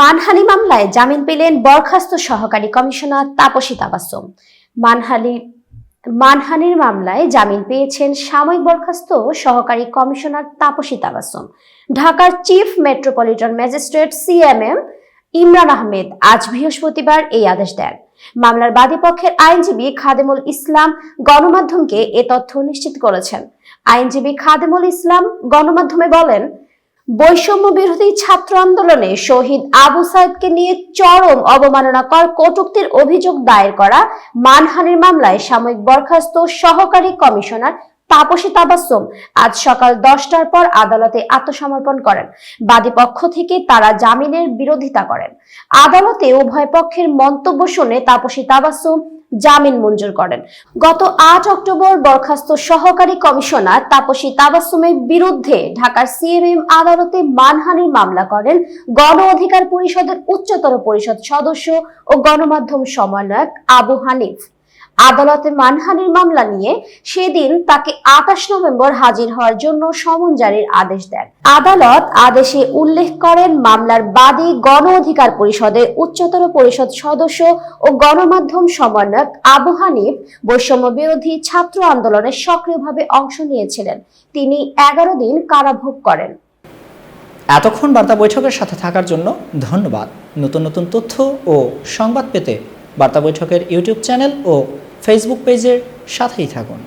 মানহানি মামলায় জামিন পেলেন বরখাস্ত সহকারী কমিশনার তাপসী তাবাসুম। মানহানি মানহানির মামলায় জামিন পেয়েছেন সাময়িক বরখাস্ত সহকারী কমিশনার তাপসী তাবাসুম। ঢাকার chief metropolitan magistrate CMM Imran Ahmed আজ বৃহস্পতিবার এই আদেশ দেন। মামলার বাদীপক্ষের আইনজীবী খাদেমুল ইসলাম গণমাধ্যমকে এ তথ্য নিশ্চিত করেছেন। আইনজীবী খাদেমুল ইসলাম গণমাধ্যমে বলেন বৈষম্য বিরোধী ছাত্র আন্দোলনে শহীদ আবু সাইদকে নিয়ে চরম অবমাননাকর কটুক্তির অভিযোগ দায়ের করা মানহানির মামলায় সাময়িক বরখাস্ত সহকারী কমিশনার তাপসী তাবাসুম আজ সকাল দশটার পর আদালতে আত্মসমর্পণ করেন। বাদী পক্ষ থেকে তারা জামিনের বিরোধিতা করেন। আদালতে উভয় পক্ষের মন্তব্য শুনে তাপসী তাবাসুম জামিন মঞ্জুর করেন। গত আট অক্টোবর বরখাস্ত সহকারী কমিশনার তাপসী তাবাসুমের বিরুদ্ধে ঢাকার সিএমএম আদালতে মানহানির মামলা করেন গণ অধিকার পরিষদের উচ্চতর পরিষদ সদস্য ও গণমাধ্যম সমন্বয়ক আবু হানিফ। আদালতে মানহানির মামলা নিয়ে সেদিন তাকে আঠাশ নভেম্বর হাজির হওয়ার জন্য সমন জারির আদেশ দেন। আদালত আদেশে উল্লেখ করেন, মামলার বাদী গণ অধিকার পরিষদের উচ্চতর পরিষদ সদস্য ও গণমাধ্যম সমন্বয়ক আবু হানিফ বৈষম্য বিরোধী ছাত্র আন্দোলনে সক্রিয়ভাবে অংশ নিয়েছিলেন। তিনি এগারো দিন কারাভোগ করেন। এতক্ষণ বার্তা বৈঠকের সাথে থাকার জন্য ধন্যবাদ। নতুন নতুন তথ্য ও সংবাদ পেতে বার্তা বৈঠকের ইউটিউব চ্যানেল ও ফেসবুক পেজের সাথেই থাকুন।